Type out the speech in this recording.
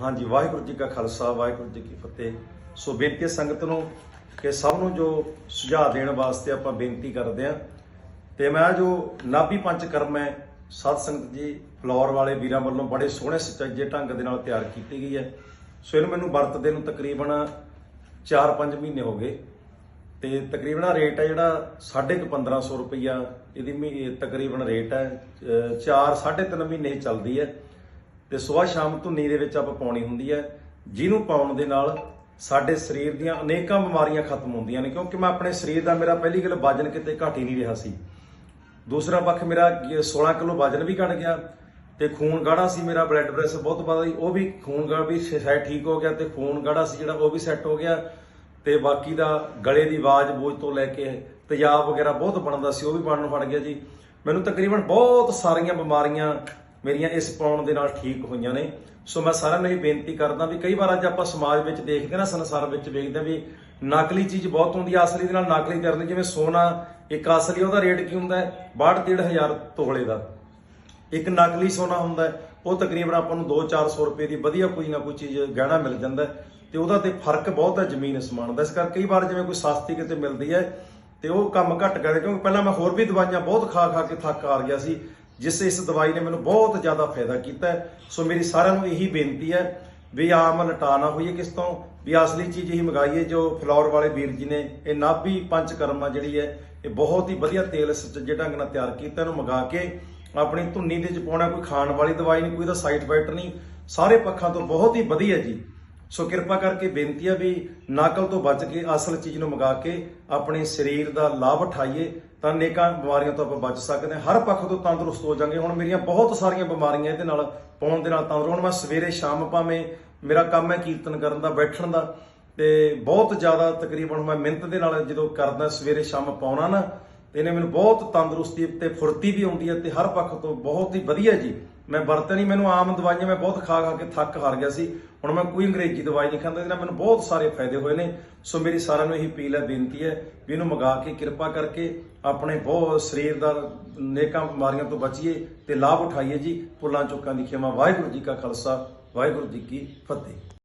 ਹਾਂਜੀ, ਵਾਹਿਗੁਰੂ ਜੀ ਕਾ ਖਾਲਸਾ, ਵਾਹਿਗੁਰੂ ਜੀ ਕੀ ਫਤਿਹ। ਸੋ ਬੇਨਤੀ ਸੰਗਤ ਨੂੰ ਕਿ ਸਭ ਨੂੰ ਜੋ ਸੁਝਾਅ ਦੇਣ ਵਾਸਤੇ ਆਪਾਂ ਬੇਨਤੀ ਕਰਦੇ ਆਂ ਤੇ ਮੈਂ ਜੋ ਨਾਭੀ ਪੰਚ ਕਰਮ ਹੈ ਸਤ ਸੰਗਤ ਜੀ ਫਲੋਰ ਵਾਲੇ ਵੀਰਾਂ ਵੱਲੋਂ ਬੜੇ ਸੋਹਣੇ ਸੁਚੱਜੇ ਢੰਗ ਦੇ ਨਾਲ ਤਿਆਰ ਕੀਤੀ ਗਈ ਹੈ। ਸੋ ਇਹਨੂੰ ਮੈਨੂੰ ਵਰਤਦੇ ਨੂੰ ਤਕਰੀਬਨ 4-5 ਮਹੀਨੇ ਹੋ ਗਏ। ਤੇ ਤਕਰੀਬਨ ਰੇਟ ਹੈ ਜਿਹੜਾ 1550 ਰੁਪਈਆ। ਇਹਦੀ ਮਹੀ- ਤਕਰੀਬਨ ਰੇਟ ਹੈ 4 3.5 ਮਹੀਨੇ ਹੀ ਚੱਲਦੀ ਹੈ। ਤੇ ਸਵੇਰ ਸ਼ਾਮ ਧੁੰਨੀ ਦੇ ਵਿੱਚ ਆਪਾਂ ਪਾਉਣੀ ਹੁੰਦੀ ਹੈ, ਜਿਹਨੂੰ ਪਾਉਣ ਦੇ ਨਾਲ ਸਾਡੇ ਸਰੀਰ ਦੀਆਂ ਅਨੇਕਾਂ ਬਿਮਾਰੀਆਂ ਖਤਮ ਹੁੰਦੀਆਂ ਨੇ, ਕਿਉਂਕਿ ਮੈਂ ਆਪਣੇ ਸਰੀਰ ਦਾ ਮੇਰਾ ਪਹਿਲੀ ਗੱਲ ਵਜਨ ਕਿਤੇ ਘਟ ਹੀ ਨਹੀਂ ਰਿਹਾ ਸੀ। ਦੂਸਰਾ ਪੱਖ ਮੇਰਾ ਕੀ- 16 ਕਿਲੋ ਵਜਨ ਵੀ ਘਟ ਗਿਆ ਤੇ ਖੂਨ ਗਾੜਾ ਸੀ ਮੇਰਾ ਬਲੱਡ ਪ੍ਰੈਸ਼ਰ ਬਹੁਤ ਵੱਧ ਸੀ ਉਹ ਵੀ ਖੂਨ ਗਾੜਾ ਵੀ ਸ਼ਾਇਦ ਠੀਕ ਹੋ ਗਿਆ ਤੇ ਖੂਨ ਗਾੜਾ ਸੀ ਜਿਹੜਾ ਉਹ ਵੀ ਸੈੱਟ ਹੋ ਗਿਆ ਤੇ ਬਾਕੀ ਦਾ ਗਲੇ ਦੀ ਆਵਾਜ਼ ਬੋਝ ਤੋਂ ਲੈ ਕੇ ਤੇਜ਼ਾਬ ਵਗੈਰਾ ਬਹੁਤ ਬਣਦਾ ਸੀ, ਉਹ ਵੀ ਬਣਨ ਫੜ ਗਿਆ ਜੀ। ਮੈਨੂੰ ਤਕਰੀਬਨ ਬਹੁਤ ਸਾਰੀਆਂ ਬਿਮਾਰੀਆਂ ਮੇਰੀਆਂ ਇਸ ਪਾਉਣ ਦੇ ਨਾਲ ਠੀਕ ਹੋਈਆਂ ਨੇ। ਸੋ ਮੈਂ ਸਾਰਿਆਂ ਨੂੰ ਇਹ ਬੇਨਤੀ ਕਰਦਾ ਵੀ ਕਈ ਵਾਰ ਅੱਜ ਆਪਾਂ ਸਮਾਜ ਵਿੱਚ ਦੇਖਦੇ ਨਾ, ਸੰਸਾਰ ਵਿੱਚ ਵੇਖਦੇ ਵੀ ਨਕਲੀ ਚੀਜ਼ ਬਹੁਤ ਹੁੰਦੀ ਆ, ਅਸਲੀ ਦੇ ਨਾਲ ਨਕਲੀ ਕਰਨ, ਜਿਵੇਂ ਸੋਨਾ, ਇੱਕ ਅਸਲੀ ਉਹਦਾ ਰੇਟ ਕੀ ਹੁੰਦਾ ਹੈ? 62 ਹਜ਼ਾਰ ਤੋਲੇ ਦਾ। ਇੱਕ ਨਕਲੀ ਸੋਨਾ ਹੁੰਦਾ ਉਹ ਤਕਰੀਬਨ ਆਪਾਂ ਨੂੰ 2-400 ਰੁਪਏ ਦੀ ਵਧੀਆ ਕੋਈ ਨਾ ਕੋਈ ਚੀਜ਼ ਗਹਿਣਾ ਮਿਲ ਜਾਂਦਾ ਹੈ। ਤੇ ਉਹਦਾ ਤੇ ਫ਼ਰਕ ਬਹੁਤ ਹੈ ਜ਼ਮੀਨ ਅਸਮਾਨ ਦਾ। ਇਸ ਕਰਕੇ ਕਈ ਵਾਰ ਜਿਵੇਂ ਕੋਈ ਸਸਤੀ ਕਿਤੇ ਮਿਲਦੀ ਹੈ, ਤੇ ਉਹ ਕੰਮ ਘੱਟ ਕਰਦੇ ਕਿਉਂਕਿ ਪਹਿਲਾਂ ਮੈਂ ਹੋਰ ਵੀ ਦਵਾਈਆਂ ਬਹੁਤ ਖਾ ਖਾ ਕੇ ਥੱਕ ਆ ਗਿਆ ਸੀ। ਜਿਸ ਇਸ ਦਵਾਈ ਨੇ ਮੈਨੂੰ ਬਹੁਤ ਜ਼ਿਆਦਾ ਫਾਇਦਾ ਕੀਤਾ ਸੋ ਮੇਰੀ ਸਾਰਿਆਂ ਨੂੰ ਇਹੀ ਬੇਨਤੀ ਹੈ ਵੀ ਆਮ ਲਟਾ ਨਾ ਹੋਈਏ ਕਿਸ ਤੋਂ, ਵੀ ਅਸਲੀ ਚੀਜ਼ ਹੀ ਮੰਗਾਈਏ ਜੋ ਫਲੋਰ ਵਾਲੇ ਵੀਰ ਜੀ ਨੇ ਇਹ ਨਾਭੀ ਪੰਚਕਰਮਾ ਜਿਹੜੀ ਹੈ, ਇਹ ਬਹੁਤ ਹੀ ਵਧੀਆ ਤੇਲ ਸੱਜੇ ਢੰਗ ਨਾਲ ਤਿਆਰ ਕੀਤਾ, ਇਹਨੂੰ ਮੰਗਾ ਕੇ ਆਪਣੀ ਧੁੰਨੀ ਦੇ ਚ ਪਾਉਣਾ, ਕੋਈ ਖਾਣ ਵਾਲੀ ਦਵਾਈ ਨਹੀਂ, ਕੋਈ ਦਾ ਸਾਈਡ ਇਫੈਕਟ ਨਹੀਂ, ਸਾਰੇ ਪੱਖਾਂ ਤੋਂ ਬਹੁਤ ਹੀ ਵਧੀਆ ਜੀ। ਸੋ ਕਿਰਪਾ ਕਰਕੇ ਬੇਨਤੀ ਆ ਵੀ ਨਾਕਲ ਤੋਂ ਬਚ ਕੇ ਅਸਲ ਚੀਜ਼ ਨੂੰ ਮੰਗਾ ਕੇ ਆਪਣੇ ਸਰੀਰ ਦਾ ਲਾਭ ਉਠਾਈਏ ਤਾਂ ਅਨੇਕਾਂ ਬਿਮਾਰੀਆਂ ਤੋਂ ਆਪਾਂ ਬਚ ਸਕਦੇ ਹਾਂ। ਹਰ ਪੱਖ ਤੋਂ ਤੰਦਰੁਸਤ ਹੋ ਜਾਾਂਗੇ। ਹੁਣ ਮੇਰੀਆਂ ਬਹੁਤ ਸਾਰੀਆਂ ਬਿਮਾਰੀਆਂ ਇਹਦੇ ਨਾਲ ਪਾਉਣ ਦੇ ਨਾਲ ਤੰਦਰੁਸਤ। ਹੁਣ ਮੈਂ ਸਵੇਰੇ ਸ਼ਾਮ ਭਾਵੇਂ ਮੇਰਾ ਕੰਮ ਹੈ ਕੀਰਤਨ ਕਰਨ ਦਾ, ਬੈਠਣ ਦਾ, ਤੇ ਬਹੁਤ ਜ਼ਿਆਦਾ ਤਕਰੀਬਨ ਮੈਂ ਮਿਹਨਤ ਦੇ ਨਾਲ ਜਦੋਂ ਕਰਦਾ ਸਵੇਰੇ ਸ਼ਾਮ ਪਾਉਣਾ ਨਾ ਤੇ ਇਹਨੇ ਮੈਨੂੰ ਬਹੁਤ ਤੰਦਰੁਸਤੀ ਤੇ ਫੁਰਤੀ ਵੀ ਆਉਂਦੀ ਹੈ ਤੇ ਹਰ ਪੱਖ ਤੋਂ ਬਹੁਤ ਹੀ ਵਧੀਆ ਜੀ। ਮੈਂ ਵਰਤ ਨਹੀਂ ਮੈਨੂੰ ਆਮ ਦਵਾਈਆਂ ਮੈਂ ਬਹੁਤ ਖਾ ਖਾ ਕੇ ਥੱਕ ਹਾਰ ਗਿਆ ਸੀ। ਹੁਣ ਮੈਂ ਕੋਈ ਅੰਗਰੇਜ਼ੀ ਦਵਾਈ ਨਹੀਂ ਖਾਂਦਾ, ਇਹਦੇ ਨਾਲ ਮੈਨੂੰ ਬਹੁਤ ਸਾਰੇ ਫਾਇਦੇ ਹੋਏ ਨੇ। ਸੋ ਮੇਰੀ ਸਾਰਿਆਂ ਨੂੰ ਇਹੀ ਅਪੀਲ ਹੈ, ਬੇਨਤੀ ਹੈ ਵੀ ਇਹਨੂੰ ਮੰਗਾ ਕੇ ਕਿਰਪਾ ਕਰਕੇ ਆਪਣੇ ਬਹੁਤ ਸਰੀਰ ਦਾ ਨੇਕਾਂ ਬਿਮਾਰੀਆਂ ਤੋਂ ਬਚੀਏ ਤੇ ਲਾਭ ਉਠਾਈਏ ਜੀ। ਭੁੱਲਾਂ ਚੁੱਕਾਂ ਦੀ ਖਿਮਾ। ਵਾਹਿਗੁਰੂ ਜੀ ਕਾ ਖਾਲਸਾ, ਵਾਹਿਗੁਰੂ ਜੀ ਕੀ ਫਤਿਹ।